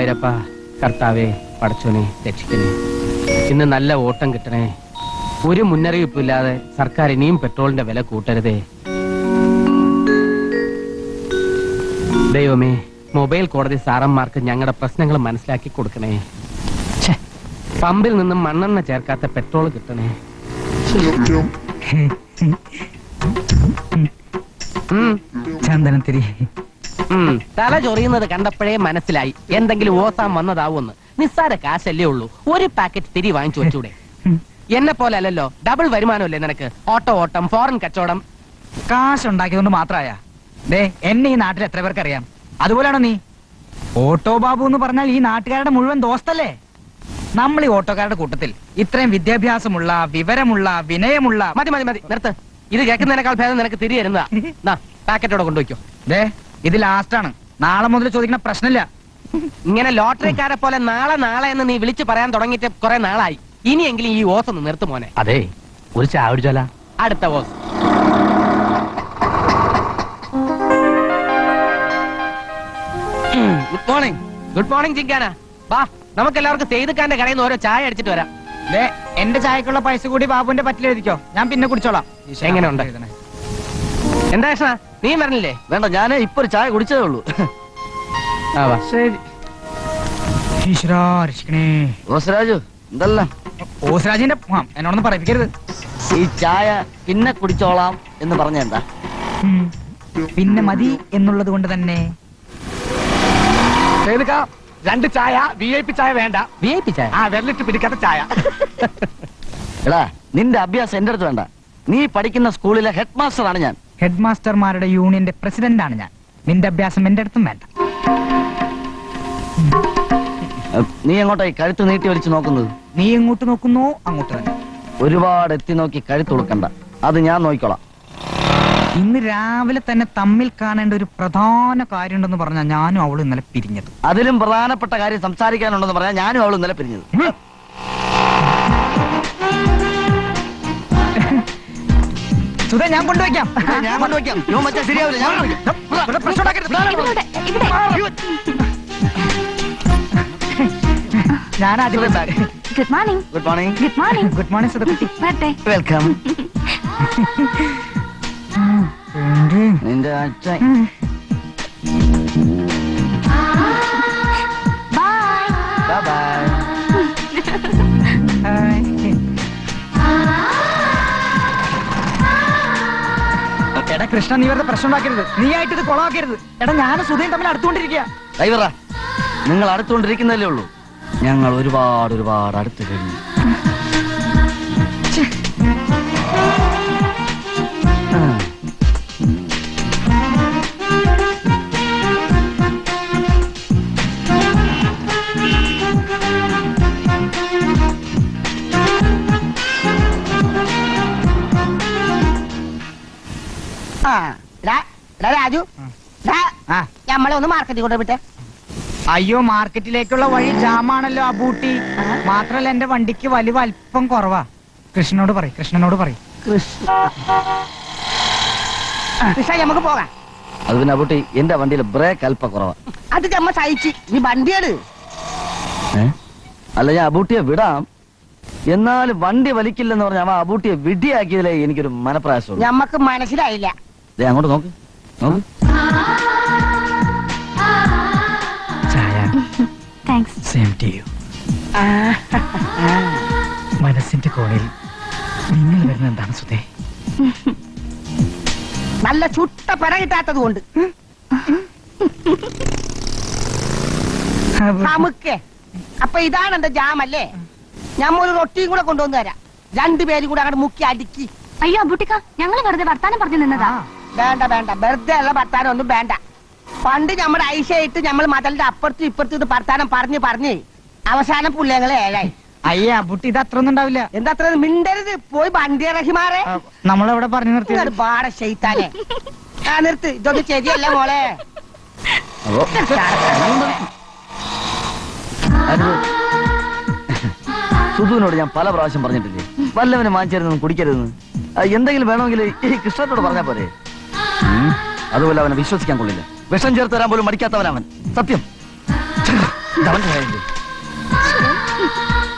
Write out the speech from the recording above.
ഗുരുവായൂരപ്പ കർത്താവെ പടച്ചോനെ രക്ഷിക്കണേ ഇന്ന് നല്ല ഓട്ടം കിട്ടണേ ഒരു മുന്നറിയിപ്പില്ലാതെ സർക്കാർ ഇനിയും പെട്രോളിന്റെ വില കൂട്ടരുതേ ദൈവമേ മൊബൈൽ കോടതി സാറന്മാർക്ക് ഞങ്ങളുടെ പ്രശ്നങ്ങൾ മനസ്സിലാക്കി കൊടുക്കണേ പമ്പിൽ നിന്നും മണ്ണെണ്ണ ചേർക്കാത്ത പെട്രോൾ കിട്ടണേ ചന്ദനത്തിരി. തല ചൊറിയുന്നത് കണ്ടപ്പോഴേ മനസ്സിലായി. എന്തെങ്കിലും ഓസാൻ വന്നതാവുമെന്ന്. നിസ്സാര കാശല്ലേ ഉള്ളൂ. ഒരു പാക്കറ്റ് തിരി വാങ്ങിച്ചു വെച്ചൂടെ. എന്നെ പോലെ അല്ലല്ലോ. ഡബിൾ വരുമാനമല്ലേ നിനക്ക്? ഓട്ടോ ഓട്ടം ഫോറിൻ കച്ചവടം. കാശ് ഉണ്ടാക്കിയതുകൊണ്ട് മാത്രായ. ദേ എന്നെ ഈ നാട്ടിൽ എത്ര പേർക്ക് അറിയാം? അതുപോലെയാണോ നീ? ഓട്ടോ ബാബു എന്ന് പറഞ്ഞാൽ ഈ നാട്ടുകാരുടെ മുഴുവൻ ദോസ്തല്ലേ? നമ്മൾ ഈ ഓട്ടോക്കാരുടെ കൂട്ടത്തിൽ ഇത്രയും വിദ്യാഭ്യാസമുള്ള വിവരമുള്ള വിനയമുള്ള മതി മതി മതി. നിർത്ത്. ഇത് കേൾക്കുന്നതിനേക്കാൾ ഭേദം നിനക്ക് തിരി തരുന്നതാ. പാക്കറ്റോടെ കൊണ്ടുവയ്ക്കോ ദേ ഇത് ലാസ്റ്റാണ് നാളെ മുതൽ ചോദിക്കുന്ന പ്രശ്നമില്ല. ഇങ്ങനെ ലോട്ടറിക്കാരെ പോലെ നാളെ നാളെ എന്ന് നീ വിളിച്ചു പറയാൻ തുടങ്ങിയിട്ട് കുറെ നാളായി. ഇനിയെങ്കിലും ഈ ഓസ് ഒന്ന് നിർത്തു മോനെ. അതെ ഒരു ചായ കുടിച്ചാല? അടുത്ത ഓസ്. ഗുഡ് മോർണിംഗ് ഗുഡ് മോർണിംഗ് ചിങ്കാന വാ നമുക്ക് എല്ലാവർക്കും സെയ്തുക്കാന്റെ കടയിൽ നിന്ന് ഓരോ ചായ അടിച്ചിട്ട് വരാം. ദേ എന്റെ ചായക്കുള്ള പൈസ കൂടി ബാബുവിന്റെ പറ്റിലെഴുതിക്കോ ഞാൻ പിന്നെ കുടിച്ചോളാം. എങ്ങനെയുണ്ട്? എന്താ കൃഷ്ണ നീ വരണില്ലേ? വേണ്ട ഞാൻ ഇപ്പൊ ഒരു ചായ കുടിച്ചതേ ഉള്ളൂ. ആ വാ. ശരി. ഈശ്വരാ രക്ഷിക്കണേ. റോസരാജു എന്തല്ല? ഓസ്രാജിന്റെ ആ, എന്നോടൊന്നും പറയിപ്പിക്കരുത്. ഈ ചായ പിന്നെ കുടിച്ചോളാം എന്ന് പറഞ്ഞ എന്താ? ഉം. പിന്നെ മതി എന്നുള്ളത് കൊണ്ട് തന്നെ. രണ്ട് ചായ വി ഐ പി ചായ വേണ്ട. വി ഐ പി ചായ? ആ വിരലിട്ട് പിടിക്കാത്ത ചായ. എടാ നിന്റെ അഭ്യാസം എന്റെ അടുത്ത് വേണ്ട. നീ പഠിക്കുന്ന സ്കൂളിലെ ഹെഡ് മാസ്റ്ററാണ് ഞാൻ. ഹെഡ് മാസ്റ്റർമാരുടെ യൂണിയന്റെ പ്രസിഡന്റ് ആണ് ഞാൻ. നിന്റെ അഭ്യാസം എന്റെ അടുത്തും വേണ്ട. നീ എങ്ങോട്ടായി കഴുത്ത് നീട്ടി വലിച്ചു നോക്കുന്നത്? നീ എങ്ങോട്ട് നോക്കുന്നു അങ്ങോട്ട് തന്നെ. ഒരുപാട് എത്തി നോക്കി കഴുത്ത് കൊടുക്കണ്ട അത് ഞാൻ നോക്കിക്കോളാം. ഇന്ന് രാവിലെ തന്നെ തമ്മിൽ കാണേണ്ട ഒരു പ്രധാന കാര്യം ഉണ്ടെന്ന് പറഞ്ഞാൽ ഞാനും അവളും ഇന്നലെ പിരിഞ്ഞത്. അതിലും പ്രധാനപ്പെട്ട കാര്യം സംസാരിക്കാനുണ്ടെന്ന് പറഞ്ഞാൽ ഞാനും അവളും ഇന്നലെ പിരിഞ്ഞത്. സുധ ഞാൻ കൊണ്ടുവയ്ക്കാം. ഞാൻ കൊണ്ടുവയ്ക്കാം. ഇവൻ മച്ചാ ശരിയാവില്ല ഞാൻ കൊണ്ടുവയ്ക്കാം. ഇവിടെ പ്രശ്നം ഉണ്ടാക്കരുത്. ഞാൻ ആദ്യം good morning good morning good morning good morning വരട്ടെ. വെൽക്കം നിന്റെ അച്ഛൻ ബൈ ബൈ കൃഷ്ണ നീ വെറുതെ പ്രശ്നം ഉണ്ടാക്കരുത്. നീ ആയിട്ട് ഇത് കൊളാക്കരുത് എടാ ഞാനും സുധയും തമ്മിൽ അടുത്തുകൊണ്ടിരിക്കുക ഡ്രൈവറാ നിങ്ങൾ അടുത്തുകൊണ്ടിരിക്കുന്നതല്ലേ ഉള്ളൂ. ഞങ്ങൾ ഒരുപാട് ഒരുപാട് അടുത്ത് കഴിഞ്ഞു. എടാ, രാജു. ഞമ്മളെ ഒന്ന് മാർക്കറ്റിൽ കൊണ്ട് വിട്ടെ. അയ്യോ മാർക്കറ്റിലേക്കുള്ള വഴി ജാമാണല്ലോ ആ ബൂട്ടി. മാത്രല്ല എന്റെ വണ്ടിക്ക് വലിവ് അല്പം കുറവാ. കൃഷ്ണനോട് പറയും കൃഷ്ണനോട് പറയും. കൃഷ്ണ നമുക്ക് പോകാം. അത് പിന്നെ അബൂട്ടി എന്റെ വണ്ടിയിൽ ബ്രേക്ക് അല്പ കുറവാ. അത് ചമ്മ സഹിച്ച്. നീ വണ്ടിയാണ്? അല്ല ഞാൻ അബൂട്ടിയെ വിടാം. എന്നാലും വണ്ടി വലിക്കില്ലെന്ന് പറഞ്ഞ അവൻ അബൂട്ടിയെ വിടിയാക്കിയതിലേ എനിക്കൊരു മനപ്രയാസമുള്ളൂ. ഞമ്മക്ക് മനസ്സിലായില്ല. ദേ അങ്ങോട്ട് നോക്ക്. ചായ. താങ്ക്സ് സെയിം ടു യു മനസ്സിന്റെ കോണിൽ നിങ്ങൾ വരുന്ന എന്താണ് സുധേ? നല്ല ചുട്ട പെട കിട്ടാത്തത് കൊണ്ട് നമുക്ക്. അപ്പൊ ഇതാണ് എന്റെ ജാമല്ലേ ഞമ്മ ഒരു റൊട്ടിയും കൂടെ കൊണ്ടുവന്നു തരാം. രണ്ടുപേരും കൂടെ അങ്ങോട്ട് മുക്കി അടുക്കി. അയ്യോ അബുട്ടിക്ക ഞങ്ങൾ വെറുതെ വർത്താനം പറഞ്ഞു നിന്നതാ. വേണ്ട വേണ്ട. വെറുതെ ഉള്ള ഭർത്താനം ഒന്നും വേണ്ട. പണ്ട് നമ്മുടെ ഐശയായിട്ട് നമ്മൾ മതലിന്റെ അപ്പുറത്തും ഇപ്പുറത്തും ഇത് ഭർത്താനം പറഞ്ഞു പറഞ്ഞ് അവസാനം പുള്ളിയങ്ങളെ ഏഴായി. അയ്യേ അബുട്ടി ഇത് അത്ര ഒന്നും ഉണ്ടാവില്ല. എന്താ അത്ര മിണ്ടരുത്. പോയി ബണ്ടിയ റഹിമാറെ നമ്മളെവിടെ പറഞ്ഞു നിർത്തി പാട ചെയ്താലേ ആ നിർത്ത്. ഇതൊന്നും ശരിയല്ല മോളെ. സുധുവിനോട് ഞാൻ പല പ്രാവശ്യം പറഞ്ഞിട്ടില്ലേ? വല്ലവനെ വാങ്ങിച്ചരുതെന്ന് കുടിക്കരുതെന്ന്? എന്തെങ്കിലും വേണമെങ്കിൽ ഈ കൃഷ്ണനോട് പറഞ്ഞാ പോരെ. അതുപോലെ അവനെ വിശ്വസിക്കാൻ കൊള്ളില്ല. വിഷം ചേർത്ത് തരാൻ പോലും മടിക്കാത്തവനവൻ സത്യം?